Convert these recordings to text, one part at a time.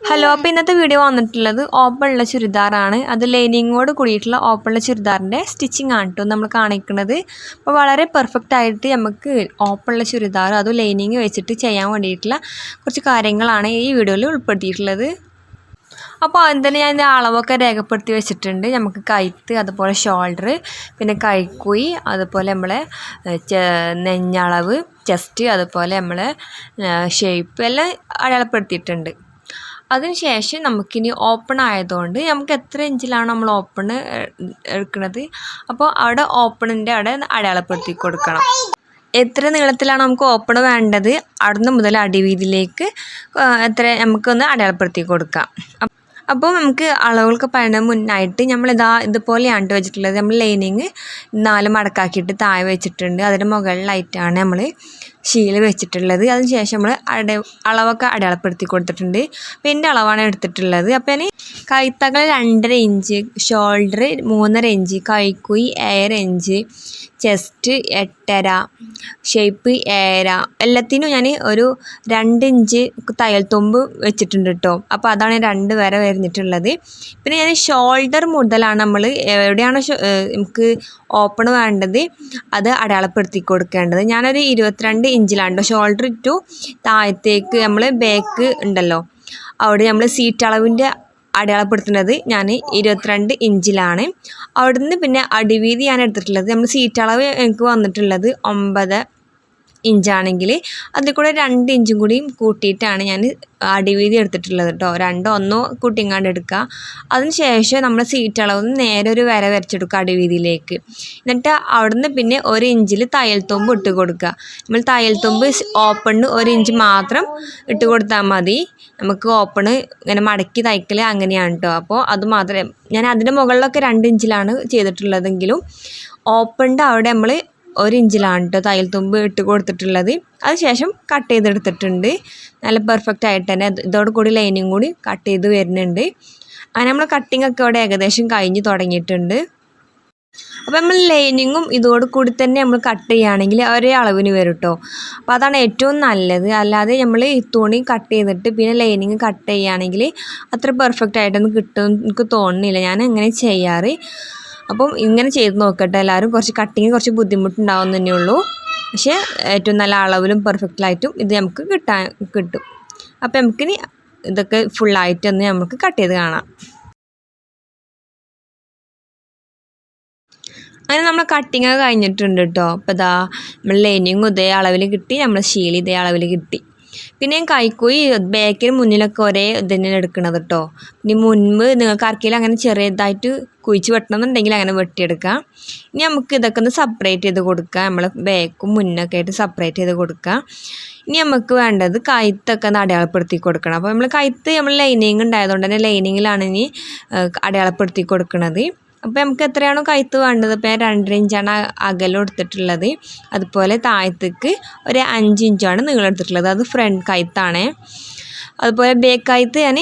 Hello അപ്പോൾ ഇന്നത്തെ video വന്നിട്ടുള്ളത് ഓപ്പണുള്ള ചുരിദാറാണ്. അത് ലൈനിങ്ങോട് കൂടിയിട്ടുള്ള ഓപ്പണുള്ള ചുരിദാറിന്റെ സ്റ്റിച്ചിങ് ആണ് കേട്ടോ നമ്മൾ കാണിക്കുന്നത്. അപ്പോൾ വളരെ പെർഫെക്റ്റ് ആയിട്ട് നമുക്ക് ഓപ്പണുള്ള ചുരിദാർ അതും ലൈനിങ് വെച്ചിട്ട് ചെയ്യാൻ വേണ്ടിയിട്ടുള്ള കുറച്ച് കാര്യങ്ങളാണ് ഈ വീഡിയോയിൽ ഉൾപ്പെടുത്തിയിട്ടുള്ളത്. അപ്പോൾ അതിന് തന്നെ ഞാൻ അളവൊക്കെ രേഖപ്പെടുത്തി വെച്ചിട്ടുണ്ട്. നമുക്ക് കൈത്ത് അതുപോലെ ഷോൾഡർ പിന്നെ കൈക്കുയി അതുപോലെ നമ്മളെ നെഞ്ഞളവ് ചെസ്റ്റ് അതുപോലെ നമ്മളെ ഷേപ്പ് എല്ലാം അടയാളപ്പെടുത്തിയിട്ടുണ്ട്. അതിനുശേഷം നമുക്കിനി ഓപ്പൺ ആയതുകൊണ്ട് നമുക്ക് എത്ര ഇഞ്ചിലാണ് നമ്മൾ ഓപ്പൺ എടുക്കുന്നത്? അപ്പോൾ അവിടെ ഓപ്പണിന്റെ അവിടെ അടയാളപ്പെടുത്തി കൊടുക്കണം. എത്ര നീളത്തിലാണ് നമുക്ക് ഓപ്പൺ വേണ്ടത്? അവിടുന്ന് മുതൽ അടിവീതിയിലേക്ക് എത്ര നമുക്കൊന്ന് അടയാളപ്പെടുത്തി കൊടുക്കാം. അപ്പോൾ നമുക്ക് അളവുകൾക്ക് പറയുന്നത് മുന്നായിട്ട് നമ്മൾ ഇതാ ഇതുപോലെയാണ് ട്ടോ വെച്ചിട്ടുള്ളത്. നമ്മൾ ലൈനിങ് നാല് മടക്കാക്കിയിട്ട് താഴെ വെച്ചിട്ടുണ്ട്. അതിന്റെ മുകളിലായിട്ടാണ് നമ്മൾ ഷീൽ വെച്ചിട്ടുള്ളത്. അതിനുശേഷം നമ്മൾ അട അളവൊക്കെ അടയാളപ്പെടുത്തി കൊടുത്തിട്ടുണ്ട്. അപ്പോൾ എന്റെ അളവാണ് എടുത്തിട്ടുള്ളത്. അപ്പോൾ ഞാൻ കൈത്തകൾ രണ്ടര ഇഞ്ച് ഷോൾഡർ മൂന്നര ഇഞ്ച് കൈക്കുയി ഏഴര ഇഞ്ച് ചെസ്റ്റ് എട്ടര ഷേപ്പ് ഏഴര. എല്ലാത്തിനും ഞാൻ ഒരു രണ്ട് ഇഞ്ച് തയ്യൽ തുമ്പ് വെച്ചിട്ടുണ്ട് കേട്ടോ അപ്പോൾ അതാണ് രണ്ട് വര വരുന്നിട്ടുള്ളത് പിന്നെ ഞാൻ ഷോൾഡർ മുതലാണ് നമ്മൾ എവിടെയാണ് നമുക്ക് ഓപ്പൺ വേണ്ടത് അത് അടയാളപ്പെടുത്തി കൊടുക്കേണ്ടത്. ഞാനൊരു ഇരുപത്തിരണ്ട് ഇഞ്ചിലാണ് ഷോൾഡർ ടു താഴത്തേക്ക് നമ്മൾ ബാക്ക് ഉണ്ടല്ലോ അവിടെ നമ്മൾ സീറ്റ് അളവിന്റെ അടയാളപ്പെടുത്തുന്നത് ഞാൻ ഇരുപത്തിരണ്ട് ഇഞ്ചിലാണ്. അവിടുന്ന് പിന്നെ അടിവീതി ഞാൻ എടുത്തിട്ടുള്ളത്. നമ്മൾ സീറ്റ് അളവ് എനിക്ക് വന്നിട്ടുള്ളത് ഒമ്പത് ഇഞ്ചാണെങ്കിൽ അതിൽ കൂടെ രണ്ട് ഇഞ്ചും കൂടിയും കൂട്ടിയിട്ടാണ് ഞാൻ അടിവീതി എടുത്തിട്ടുള്ളത് കേട്ടോ രണ്ടോ ഒന്നോ കൂട്ടിങ്ങാണ്ട് എടുക്കുക. അതിന് ശേഷം നമ്മൾ സീറ്റ് അളവ് നേരെ ഒരു വര വരച്ചെടുക്കുക അടിവീതിയിലേക്ക്. എന്നിട്ട് അവിടുന്ന് പിന്നെ ഒരു ഇഞ്ചിൽ തയ്യൽ ഇട്ട് കൊടുക്കുക. നമ്മൾ തയ്യൽ തുമ്പ് ഓപ്പണിന് ഒരു ഇഞ്ച് മാത്രം ഇട്ട് കൊടുത്താൽ മതി. നമുക്ക് ഓപ്പണ് ഇങ്ങനെ മടക്കി തയ്ക്കൽ അങ്ങനെയാണ് കേട്ടോ അപ്പോൾ അത് മാത്രമേ ഞാൻ അതിന്റെ മുകളിലൊക്കെ രണ്ട് ഇഞ്ചിലാണ് ചെയ്തിട്ടുള്ളതെങ്കിലും ഓപ്പണിന്റെ അവിടെ നമ്മൾ ഒരു ഇഞ്ചിലാണ് കേട്ടോ തയ്യൽ തുമ്പ് ഇട്ട് കൊടുത്തിട്ടുള്ളത്. അതിനുശേഷം കട്ട് ചെയ്തെടുത്തിട്ടുണ്ട്. നല്ല പെർഫെക്റ്റ് ആയിട്ട് തന്നെ. ഇതോടുകൂടി ഇതോട് കൂടി ലൈനിങ് കൂടി കട്ട് ചെയ്ത് വരുന്നുണ്ട്. അങ്ങനെ നമ്മൾ കട്ടിംഗ് ഒക്കെ ഇവിടെ ഏകദേശം കഴിഞ്ഞ് തുടങ്ങിയിട്ടുണ്ട്. അപ്പോൾ നമ്മൾ ലൈനിങ്ങും ഇതോട് കൂടി തന്നെ നമ്മൾ കട്ട് ചെയ്യുകയാണെങ്കിൽ ഒരേ അളവിന് വരും കേട്ടോ അപ്പോൾ അതാണ് ഏറ്റവും നല്ലത്. അല്ലാതെ നമ്മൾ ഈ തുണി കട്ട് ചെയ്തിട്ട് പിന്നെ ലൈനിങ് കട്ട് ചെയ്യുകയാണെങ്കിൽ അത്ര പെർഫെക്റ്റ് ആയിട്ടൊന്നും കിട്ടും എനിക്ക് തോന്നുന്നില്ല. ഞാൻ അങ്ങനെ ചെയ്യാറ്. അപ്പം ഇങ്ങനെ ചെയ്ത് നോക്കട്ടെ. എല്ലാവരും കുറച്ച് കട്ടിങ് കുറച്ച് ബുദ്ധിമുട്ടുണ്ടാവും തന്നെ ഉള്ളൂ പക്ഷേ ഏറ്റവും നല്ല അളവിലും പെർഫെക്റ്റിലായിട്ടും ഇത് നമുക്ക് കിട്ടാൻ കിട്ടും. അപ്പോൾ നമുക്കിനി ഇതൊക്കെ ഫുള്ളായിട്ട് ഒന്ന് നമുക്ക് കട്ട് ചെയ്ത് കാണാം. അങ്ങനെ നമ്മൾ കട്ടിങ് ഒക്കെ കഴിഞ്ഞിട്ടുണ്ട് കേട്ടോ അപ്പോൾ ഇതാ നമ്മൾ ലൈനിങ് ഇതേ അളവിൽ കിട്ടി നമ്മൾ ഷീൽ ഇതേ അളവിൽ കിട്ടി. പിന്നെ ഞാൻ കൈക്കൂയി ബാക്കിലും മുന്നിലൊക്കെ ഒരേ ഇത് തന്നെയാണ് എടുക്കണത് കേട്ടോ. ഇനി മുൻപ് നിങ്ങൾക്ക് ആർക്കെങ്കിലും അങ്ങനെ ചെറിയതായിട്ട് കുഴിച്ച് വെട്ടണമെന്നുണ്ടെങ്കിൽ അങ്ങനെ വെട്ടിയെടുക്കാം. ഇനി നമുക്ക് ഇതൊക്കെ ഒന്ന് സെപ്പറേറ്റ് ചെയ്ത് കൊടുക്കാം. നമ്മൾ ബാക്കും മുന്നൊക്കെ ആയിട്ട് സെപ്പറേറ്റ് ചെയ്ത് കൊടുക്കാം. ഇനി നമുക്ക് വേണ്ടത് കൈത്തൊക്കെ ഒന്ന് അടയാളപ്പെടുത്തി കൊടുക്കണം. അപ്പോൾ നമ്മൾ കൈത്ത് നമ്മൾ ലൈനിങ് ഉണ്ടായതുകൊണ്ട് തന്നെ ലൈനിങ്ങിലാണ് ഇനി അടയാളപ്പെടുത്തി കൊടുക്കുന്നത് അപ്പോൾ നമുക്ക് എത്രയാണോ കഴുത്ത് വേണ്ടത്? ഇപ്പോൾ ഞാൻ രണ്ടര ഇഞ്ചാണ് അകലം എടുത്തിട്ടുള്ളത്. അതുപോലെ താഴത്തേക്ക് ഒരു അഞ്ച് ഇഞ്ചാണ് നിങ്ങൾ എടുത്തിട്ടുള്ളത്. അത് ഫ്രണ്ട് കഴുത്താണ് അതുപോലെ ബേക്ക് കഴുത്ത് ഞാൻ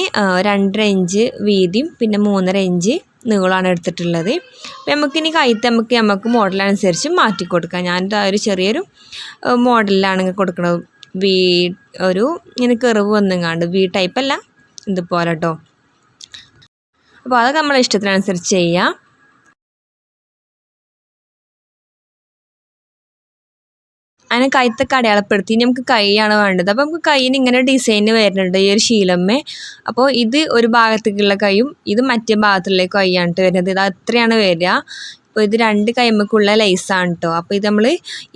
രണ്ടര ഇഞ്ച് വീതിയും പിന്നെ മൂന്നര ഇഞ്ച് നീളമാണ് എടുത്തിട്ടുള്ളത്. അപ്പോൾ നമുക്കിനി കൈത്ത് നമുക്ക് നമുക്ക് മോഡലനുസരിച്ച് മാറ്റി കൊടുക്കാം. ഞാൻ ഒരു ചെറിയൊരു മോഡലിലാണ് കൊടുക്കുന്നത് വീ ഒരു ഇങ്ങനെ കെറിവ് വന്നെങ്ങാണ്ട് വി ടൈപ്പ് അല്ല ഇതുപോലെ കേട്ടോ അപ്പോൾ അതൊക്കെ നമ്മളെ ഇഷ്ടത്തിനനുസരിച്ച് ചെയ്യാം. അങ്ങനെ കൈത്തൊക്കെ അടയാളപ്പെടുത്തി. നമുക്ക് കൈയാണ് വേണ്ടത്. അപ്പോൾ നമുക്ക് കൈയിന് ഇങ്ങനെ ഡിസൈൻ വരുന്നുണ്ട് ഈ ഒരു ശീലമ്മേ. അപ്പോൾ ഇത് ഒരു ഭാഗത്തേക്കുള്ള കൈയും ഇത് മറ്റേ ഭാഗത്തുള്ള കൈയാണ് വരുന്നത്. ഇത് അത്രയാണ് വരിക. അപ്പോൾ ഇത് രണ്ട് കൈമക്കുള്ള ലൈസാണ് കേട്ടോ. അപ്പോൾ ഇത് നമ്മൾ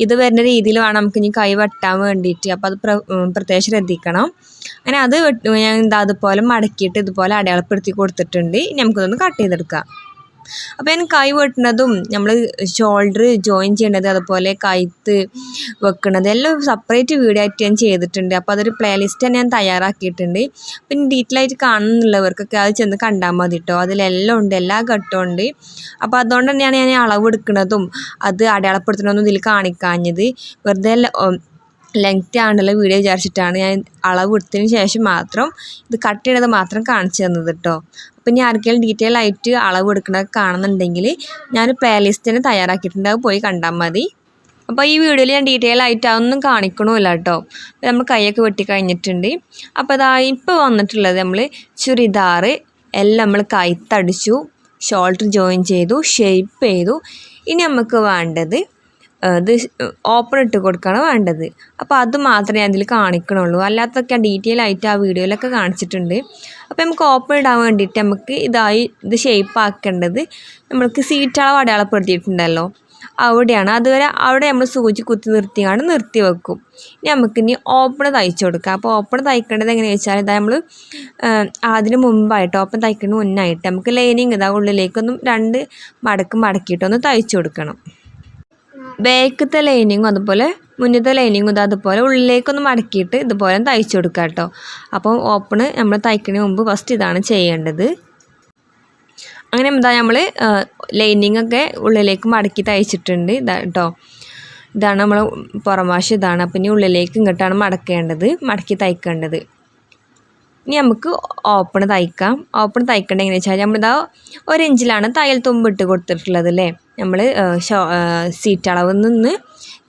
ഇത് വരുന്ന രീതിയിൽ വേണം നമുക്ക് ഇനി കൈ വെട്ടാൻ വേണ്ടിയിട്ട്. അപ്പോൾ അത് പ്രത്യേകം ശ്രദ്ധിക്കണം. അങ്ങനെ അത് ഞാൻ എന്താ അതുപോലെ മടക്കിയിട്ട് ഇതുപോലെ അടയാളപ്പെടുത്തി കൊടുത്തിട്ടുണ്ട്. ഇനി നമുക്കിതൊന്ന് കട്ട് ചെയ്തെടുക്കാം. അപ്പോൾ ഞാൻ കൈ വെട്ടുന്നതും നമ്മൾ ഷോൾഡർ ജോയിൻ ചെയ്യേണ്ടത് അതുപോലെ കൈത്ത് വെക്കുന്നത് എല്ലാം സെപ്പറേറ്റ് വീഡിയോ ആയിട്ട് ഞാൻ ചെയ്തിട്ടുണ്ട്. അപ്പോൾ അതൊരു പ്ലേലിസ്റ്റ് ഞാൻ തയ്യാറാക്കിയിട്ടുണ്ട്. പിന്നെ ഡീറ്റെയിൽ ആയിട്ട് കാണുന്നുള്ളവർക്കൊക്കെ അത് ചെന്ന് കണ്ടാൽ മതി കേട്ടോ അതിലെല്ലാം ഉണ്ട് എല്ലാ ഘട്ടവും ഉണ്ട്. അപ്പോൾ അതുകൊണ്ട് തന്നെയാണ് ഞാൻ അളവ് എടുക്കുന്നതും അത് അടയാളപ്പെടുത്തണമെന്നും ഇതിൽ കാണിക്കാഞ്ഞത്. വെറുതെ ലെങ്ത് ആണല്ലോ വീഡിയോ വിചാരിച്ചിട്ടാണ് ഞാൻ അളവ് എടുത്തതിന് ശേഷം മാത്രം ഇത് കട്ട് ചെയ്യണത് മാത്രം കാണിച്ചു തന്നത് കേട്ടോ അപ്പം ഇനി ആർക്കെങ്കിലും ഡീറ്റെയിൽ ആയിട്ട് അളവ് എടുക്കണത് കാണുന്നുണ്ടെങ്കിൽ ഞാൻ പ്ലേലിസ്റ്റ് തന്നെ തയ്യാറാക്കിയിട്ടുണ്ട്. അത് പോയി കണ്ടാൽ മതി. അപ്പോൾ ഈ വീഡിയോയിൽ ഞാൻ ഡീറ്റെയിൽ ആയിട്ട് അതൊന്നും കാണിക്കണമില്ല കേട്ടോ നമ്മൾ കൈയൊക്കെ വെട്ടി കഴിഞ്ഞിട്ടുണ്ട്. അപ്പോൾ അതാ ഇപ്പോൾ വന്നിട്ടുള്ളത് നമ്മൾ ചുരിദാറ്. എല്ലാം നമ്മൾ കൈത്തടിച്ചു ഷോൾഡർ ജോയിൻ ചെയ്തു ഷേപ്പ് ചെയ്തു. ഇനി നമുക്ക് വേണ്ടത് ഇത് ഓപ്പൺ ഇട്ട് കൊടുക്കുകയാണ് വേണ്ടത്. അപ്പോൾ അത് മാത്രമേ ഞാൻ ഇതിൽ കാണിക്കണുള്ളൂ. അല്ലാത്തൊക്കെ ഡീറ്റെയിൽ ആയിട്ട് ആ വീഡിയോയിലൊക്കെ കാണിച്ചിട്ടുണ്ട്. അപ്പോൾ നമുക്ക് ഓപ്പൺ ഇടാൻ വേണ്ടിയിട്ട് നമുക്ക് ഇതായി ഇത് ഷേപ്പ് ആക്കേണ്ടത് നമ്മൾക്ക് സീറ്റളവ് അടയാളപ്പെടുത്തിയിട്ടുണ്ടല്ലോ. അവിടെയാണ്. അതുവരെ അവിടെ നമ്മൾ സൂചി കുത്തി നിർത്തിയാണ് നിർത്തി വെക്കും. ഇനി നമുക്കിനി ഓപ്പൺ തയ്ച്ചു കൊടുക്കാം. അപ്പോൾ ഓപ്പൺ തയ്ക്കേണ്ടത് എങ്ങനെയാണെന്ന് വെച്ചാൽ ഇതാ നമ്മൾ അതിന് മുമ്പായിട്ട് ഓപ്പൺ തയ്ക്കുന്നതിന് മുന്നായിട്ട് നമുക്ക് ലൈനിങ് ഇതാ ഉള്ളിലേക്കൊന്നും രണ്ട് മടക്ക് മടക്കിയിട്ടൊന്ന് തയ്ച്ചു കൊടുക്കണം. ബാക്കത്തെ ലൈനിങ്ങും അതുപോലെ മുന്നത്തെ ലൈനിങ്ങും ഇത് അതുപോലെ ഉള്ളിലേക്കൊന്ന് മടക്കിയിട്ട് ഇതുപോലെ തയ്ച്ചു കൊടുക്കുക കേട്ടോ. അപ്പോൾ ഓപ്പണ് നമ്മൾ തയ്ക്കുന്നതിന് മുമ്പ് ഫസ്റ്റ് ഇതാണ് ചെയ്യേണ്ടത്. അങ്ങനെ എന്താ നമ്മൾ ലൈനിങ്ങൊക്കെ ഉള്ളിലേക്ക് മടക്കി തയ്ച്ചിട്ടുണ്ട്. ഇതാ കേട്ടോ. ഇതാണ് നമ്മൾ പുറമാശം ഇതാണ്. അപ്പം ഇനി ഉള്ളിലേക്ക് ഇങ്ങോട്ടാണ് മടക്കേണ്ടത് മടക്കി തയ്ക്കേണ്ടത്. ഇനി നമുക്ക് ഓപ്പൺ തയ്ക്കാം. ഓപ്പൺ തയ്ക്കേണ്ടത് എങ്ങനെയാണെന്ന് വെച്ചാൽ നമ്മളിതാ ഒരു ഇഞ്ചിലാണ് തയ്യൽ തുമ്പിട്ട് കൊടുത്തിട്ടുള്ളത് അല്ലേ? നമ്മൾ സീറ്റ് അളവിൽ നിന്ന്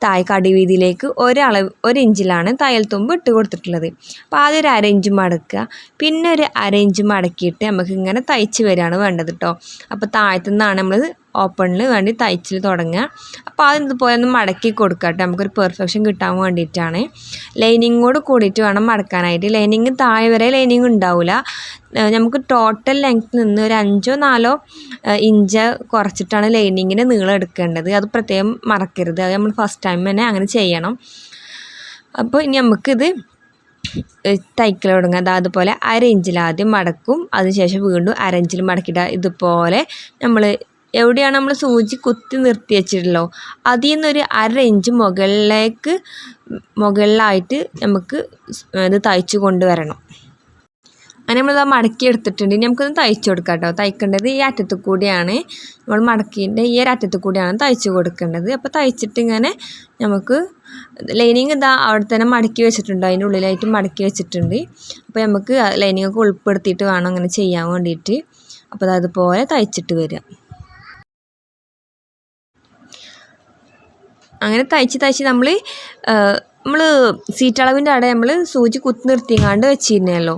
താഴെ അടിവീതിയിലേക്ക് ഒരളവ് ഒരു ഇഞ്ചിലാണ് തയ്യൽ തുമ്പ് ഇട്ട് കൊടുത്തിട്ടുള്ളത്. അപ്പോൾ ആദ്യം ഒരു അര ഇഞ്ച് മടക്കുക. പിന്നെ ഒരു അര ഇഞ്ച് മടക്കിയിട്ട് നമുക്ക് ഇങ്ങനെ തയ്ച്ച് വരികയാണ് വേണ്ടത് കേട്ടോ അപ്പോൾ താഴത്തു നിന്നാണ് നമ്മൾ ഓപ്പണിന് വേണ്ടി തയ്ച്ചിൽ തുടങ്ങുക. അപ്പോൾ അത് ഇതുപോലെ ഒന്ന് മടക്കി കൊടുക്കുക കേട്ടോ. നമുക്കൊരു പെർഫെക്ഷൻ കിട്ടാൻ വേണ്ടിയിട്ടാണ്. ലൈനിങ്ങോട് കൂടിയിട്ട് വേണം മടക്കാനായിട്ട്. ലൈനിങ് താഴെ വരെ ലൈനിങ് ഉണ്ടാവില്ല. നമുക്ക് ടോട്ടൽ ലെങ്ത് നിന്ന് ഒരു അഞ്ചോ നാലോ ഇഞ്ച് കുറച്ചിട്ടാണ് ലൈനിങ്ങിന്റെ നീളം എടുക്കേണ്ടത്. അത് പ്രത്യേകം മറക്കരുത്. അത് നമ്മൾ ഫസ്റ്റ് ടൈം തന്നെ അങ്ങനെ ചെയ്യണം. അപ്പോൾ ഇനി നമുക്കിത് തയ്ക്കൽ തുടങ്ങുക അത് അതുപോലെ അര ഇഞ്ചിൽ ആദ്യം മടക്കും. അതിനുശേഷം വീണ്ടും അര ഇഞ്ചിൽ മടക്കിയിട്ട് ഇതുപോലെ നമ്മൾ എവിടെയാണ് നമ്മൾ സൂചി കുത്തി നിർത്തി വെച്ചിട്ടുള്ളോ അതിൽ നിന്നൊരു അര ഇഞ്ച് മുകളിലേക്ക് മുകളിലായിട്ട് നമുക്ക് ഇത് തയ്ച്ചു കൊണ്ടുവരണം അങ്ങനെ നമ്മളിത് മടക്കി എടുത്തിട്ടുണ്ട്. ഇനി നമുക്കൊന്ന് തയ്ച്ചു കൊടുക്കാം കേട്ടോ. തയ്ക്കേണ്ടത് ഈ അറ്റത്ത് കൂടിയാണ്. നമ്മൾ മടക്കിന്റെ ഈ ഒരു അറ്റത്ത് കൂടിയാണ് തയ്ച്ചു കൊടുക്കേണ്ടത്. അപ്പോൾ തയ്ച്ചിട്ട് ഇങ്ങനെ നമുക്ക് ലൈനിങ് ഇതാ അവിടെ തന്നെ മടക്കി വെച്ചിട്ടുണ്ട്. അതിന്റെ ഉള്ളിലായിട്ട് മടക്കി വെച്ചിട്ടുണ്ട്. അപ്പോൾ നമുക്ക് ലൈനിങ് ഒക്കെ ഉൾപ്പെടുത്തിയിട്ട് വേണം അങ്ങനെ ചെയ്യാൻ വേണ്ടിയിട്ട്. അപ്പോൾ അതുപോലെ തയ്ച്ചിട്ട് വരിക. അങ്ങനെ തയ്ച്ച് തയ്ച്ച് നമ്മൾ നമ്മൾ സീറ്റളവിന്റെ അവിടെ നമ്മൾ സൂചി കുത്തി നിർത്തിങ്ങാണ്ട് വെച്ചിരുന്നല്ലോ.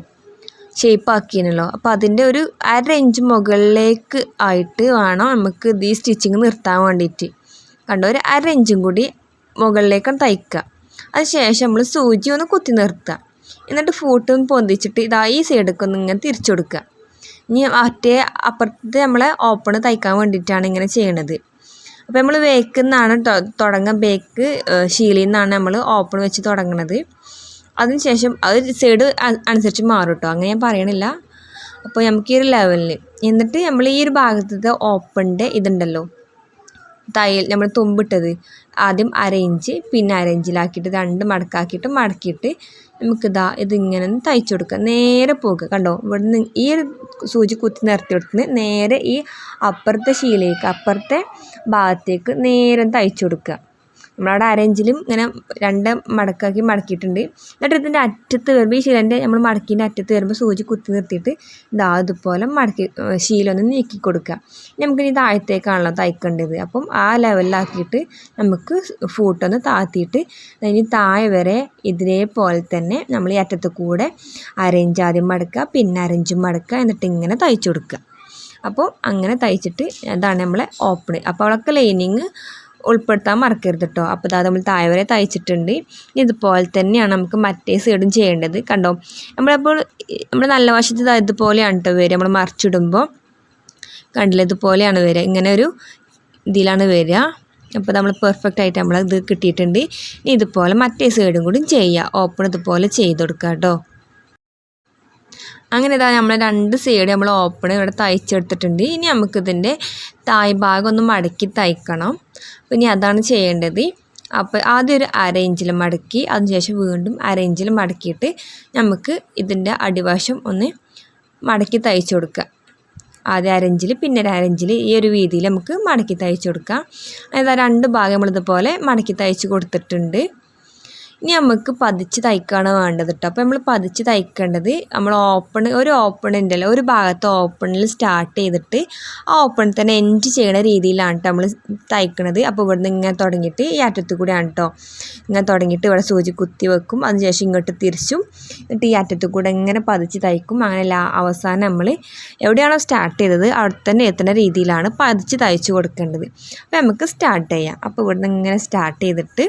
ഷേപ്പ് ആക്കിയിരുന്നല്ലോ. അപ്പോൾ അതിന്റെ ഒരു അര ഇഞ്ച് മുകളിലേക്ക് ആയിട്ട് വേണം നമുക്ക് ഇത് ഈ സ്റ്റിച്ചിങ് നിർത്താൻ വേണ്ടിയിട്ട് കണ്ടോ? ഒരു അര ഇഞ്ചും കൂടി മുകളിലേക്കാണ് തയ്ക്കുക അതിനുശേഷം നമ്മൾ സൂചി ഒന്ന് കുത്തി നിർത്തുക എന്നിട്ട് ഫൂട്ടും പൊന്തിച്ചിട്ട് ഇതാ ഈ സൈഡിലേക്ക് ഒന്ന് ഇങ്ങനെ തിരിച്ചു കൊടുക്കുക ഇനി മറ്റേ അപ്പുറത്ത് നമ്മളെ ഓപ്പൺ തയ്ക്കാൻ വേണ്ടിയിട്ടാണ് ഇങ്ങനെ ചെയ്യണത്. അപ്പോൾ നമ്മൾ വേക്കുന്നാണ് തുടങ്ങുക ബേക്ക് ഷീലിൽ നിന്നാണ് നമ്മൾ ഓപ്പൺ വെച്ച് തുടങ്ങുന്നത് അതിനുശേഷം അത് സൈഡ് അനുസരിച്ച് മാറും കേട്ടോ അങ്ങനെ ഞാൻ പറയണില്ല. അപ്പോൾ നമുക്ക് ഈ ഒരു ലെവലിൽ എന്നിട്ട് നമ്മൾ ഈ ഒരു ഭാഗത്തത്തെ ഓപ്പണിന്റെ ഇതുണ്ടല്ലോ. തയ്യൽ നമ്മൾ തുമ്പിട്ടത്. ആദ്യം അര ഇഞ്ച് പിന്നെ അര ഇഞ്ചിലാക്കിയിട്ട് രണ്ട് മടക്കാക്കിയിട്ട് മടക്കിയിട്ട് നമുക്കിതാ ഇതിങ്ങനെ ഒന്ന് തയ്ച്ചു കൊടുക്കുക നേരെ പോകുക കണ്ടോ? ഇവിടുന്ന് ഈ ഒരു സൂചി കുത്തി നിർത്തി കൊടുത്തിന് നേരെ ഈ അപ്പുറത്തെ ശീലയ്ക്ക് അപ്പുറത്തെ ഭാഗത്തേക്ക് നേരെ തയ്ച്ചു കൊടുക്കുക. നമ്മളവിടെ അരഞ്ചിലും ഇങ്ങനെ രണ്ട് മടക്കാക്കി മടക്കിയിട്ടുണ്ട്. എന്നിട്ട് ഇതിന്റെ അറ്റത്ത് വരുമ്പോൾ ഈ ശീലന്റെ നമ്മൾ മടക്കിന്റെ അറ്റത്ത് വരുമ്പോൾ സൂചി കുത്തി നിർത്തിയിട്ട് ഇതാ അതുപോലെ മടക്കി ശീലൊന്ന് നീക്കി കൊടുക്കുക. നമുക്കിനി താഴത്തേക്കാണല്ലോ തയ്ക്കേണ്ടത്. അപ്പം ആ ലെവലിലാക്കിയിട്ട് നമുക്ക് ഫൂട്ടൊന്ന് താത്തിയിട്ട് ഇനി താഴെ വരെ ഇതേപോലെ തന്നെ നമ്മൾ ഈ അറ്റത്ത് കൂടെ അരഞ്ച് ആദ്യം മടക്കുക പിന്നെ അരഞ്ചും മടക്കുക എന്നിട്ട് ഇങ്ങനെ തയ്ച്ചു കൊടുക്കുക. അപ്പോൾ അങ്ങനെ തയ്ച്ചിട്ട് അതാണ് നമ്മളെ ഓപ്പൺ അപ്പോൾ അവളൊക്കെ ലൈനിങ് ഉൾപ്പെടുത്താൻ മറക്കരുത് കേട്ടോ അപ്പോൾ അതാ നമ്മൾ താഴെ വരെ തയ്ച്ചിട്ടുണ്ട് ഇതുപോലെ തന്നെയാണ് നമുക്ക് മറ്റേ സൈഡും ചെയ്യേണ്ടത്. കണ്ടോ? നമ്മളപ്പോൾ നമ്മൾ നല്ല വശത്ത് ഇതുപോലെയാണ് കേട്ടോ വരിക. നമ്മൾ മറിച്ചിടുമ്പോൾ കണ്ടില്ല? ഇതുപോലെയാണ് വരിക. ഇങ്ങനെ ഒരു ഇതിലാണ് വരിക. അപ്പോൾ നമ്മൾ പെർഫെക്റ്റ് ആയിട്ട് നമ്മൾ ഇത് കിട്ടിയിട്ടുണ്ട് ഇതുപോലെ മറ്റേ സൈഡും കൂടി ചെയ്യുക ഓപ്പൺ ഇതുപോലെ ചെയ്ത് കൊടുക്കുക കേട്ടോ അങ്ങനെ ഇതാ നമ്മൾ രണ്ട് സൈഡ് നമ്മൾ ഓപ്പൺ ഇവിടെ തയ്ച്ചെടുത്തിട്ടുണ്ട്. ഇനി നമുക്കിതിന്റെ തായ് ഭാഗം ഒന്ന് മടക്കി തയ്ക്കണം. ഇനി അതാണ് ചെയ്യേണ്ടത്. അപ്പോൾ ആദ്യം ഒരു അര ഇഞ്ചിൽ മടക്കി അതിനുശേഷം വീണ്ടും അര ഇഞ്ചിൽ മടക്കിയിട്ട് നമുക്ക് ഇതിന്റെ അടിവശം ഒന്ന് മടക്കി തയ്ച്ചു കൊടുക്കുക ആദ്യം അരഞ്ചിൽ പിന്നെ ഒരു അരഞ്ചിൽ ഈ ഒരു രീതിയിൽ നമുക്ക് മടക്കി തയ്ച്ചു കൊടുക്കാം. അതായത് രണ്ട് ഭാഗം നമ്മളിതുപോലെ മടക്കി തയ്ച്ച് കൊടുത്തിട്ടുണ്ട്. ഇനി നമുക്ക് പതിച്ച് തയ്ക്കുകയാണ് വേണ്ടത് കേട്ടോ അപ്പോൾ നമ്മൾ പതിച്ച് തയ്ക്കേണ്ടത് നമ്മൾ ഓപ്പൺ ഒരു ഉണ്ടല്ലോ ഒരു ഭാഗത്ത് ഓപ്പണിൽ സ്റ്റാർട്ട് ചെയ്തിട്ട് ആ ഓപ്പൺ തന്നെ എൻഡ് ചെയ്യണ രീതിയിലാണ് നമ്മൾ തയ്ക്കണത്. അപ്പോൾ ഇവിടുന്ന് ഇങ്ങനെ തുടങ്ങിയിട്ട് ഈ അറ്റത്ത് കൂടെയാണ് കേട്ടോ ഇങ്ങനെ തുടങ്ങിയിട്ട് ഇവിടെ സൂചി കുത്തി വെക്കും. അതിനുശേഷം ഇങ്ങോട്ട് തിരിച്ചും എന്നിട്ട് ഈ അറ്റത്ത് കൂടെ ഇങ്ങനെ പതിച്ച് തയ്ക്കും. അങ്ങനെ അവസാനം നമ്മൾ എവിടെയാണോ സ്റ്റാർട്ട് ചെയ്തത് അവിടെ തന്നെ എത്തുന്ന രീതിയിലാണ് പതിച്ച് തയ്ച്ച് കൊടുക്കേണ്ടത്. അപ്പോൾ നമുക്ക് സ്റ്റാർട്ട് ചെയ്യാം. അപ്പോൾ ഇവിടുന്ന് ഇങ്ങനെ സ്റ്റാർട്ട് ചെയ്തിട്ട്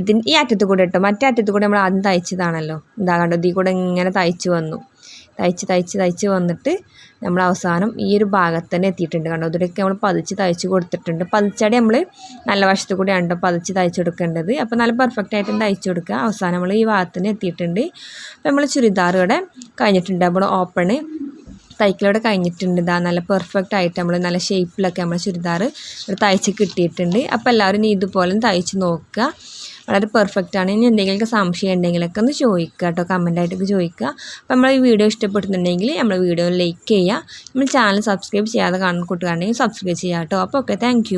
ഇതിന് ഈ അറ്റത്ത് കൂടെ ഇട്ടോ. മറ്റേ അറ്റത്ത് കൂടെ നമ്മൾ ആദ്യം തയ്ച്ചതാണല്ലോ. ഇതാ കണ്ടോ ഇതിൽ കൂടെ ഇങ്ങനെ തയ്ച്ച് വന്നു. തയ്ച്ച് തയ്ച്ച് തയ്ച്ച് വന്നിട്ട് നമ്മൾ അവസാനം ഈ ഒരു ഭാഗത്ത് തന്നെ എത്തിയിട്ടുണ്ട് കണ്ടോ. ഇതിലൊക്കെ നമ്മൾ പതിച്ച് തയ്ച്ച് കൊടുത്തിട്ടുണ്ട്. പതിച്ചടി നമ്മൾ നല്ല വശത്ത് കൂടെ ഉണ്ടോ പതിച്ച് തയ്ച്ച് കൊടുക്കേണ്ടത്. അപ്പോൾ നല്ല പെർഫെക്റ്റ് ആയിട്ട് തയ്ച്ച് കൊടുക്കുക. അവസാനം നമ്മൾ ഈ ഭാഗത്ത് തന്നെ എത്തിയിട്ടുണ്ട്. അപ്പോൾ നമ്മൾ ഇവിടെ കഴിഞ്ഞിട്ടുണ്ട്. നമ്മൾ ഓപ്പണ് തയ്ക്കലോടെ കഴിഞ്ഞിട്ടുണ്ട്. ഇതാ നല്ല പെർഫെക്റ്റ് ആയിട്ട് നമ്മൾ നല്ല ഷേപ്പിലൊക്കെ നമ്മൾ ചുരിദാർ തയ്ച്ച് കിട്ടിയിട്ടുണ്ട്. അപ്പോൾ എല്ലാവരും ഇതുപോലെ തയ്ച്ച് നോക്കുക. വളരെ പെർഫെക്റ്റ് ആണ്. ഇനി എന്തെങ്കിലുമൊക്കെ സംശയം ഉണ്ടെങ്കിലൊക്കെ ഒന്ന് ചോദിക്കുക കേട്ടോ. കമന്റായിട്ടൊക്കെ ചോദിക്കുക. അപ്പോൾ നമ്മൾ ഈ വീഡിയോ ഇഷ്ടപ്പെടുന്നുണ്ടെങ്കിൽ നമ്മൾ വീഡിയോ ലൈക്ക് ചെയ്യുക. നമ്മൾ ചാനൽ സബ്സ്ക്രൈബ് ചെയ്യാതെ കാണുന്ന കൂട്ടുകാരുണ്ടെങ്കിൽ സബ്സ്ക്രൈബ് ചെയ്യുക കേട്ടോ. അപ്പോൾ ഓക്കെ താങ്ക്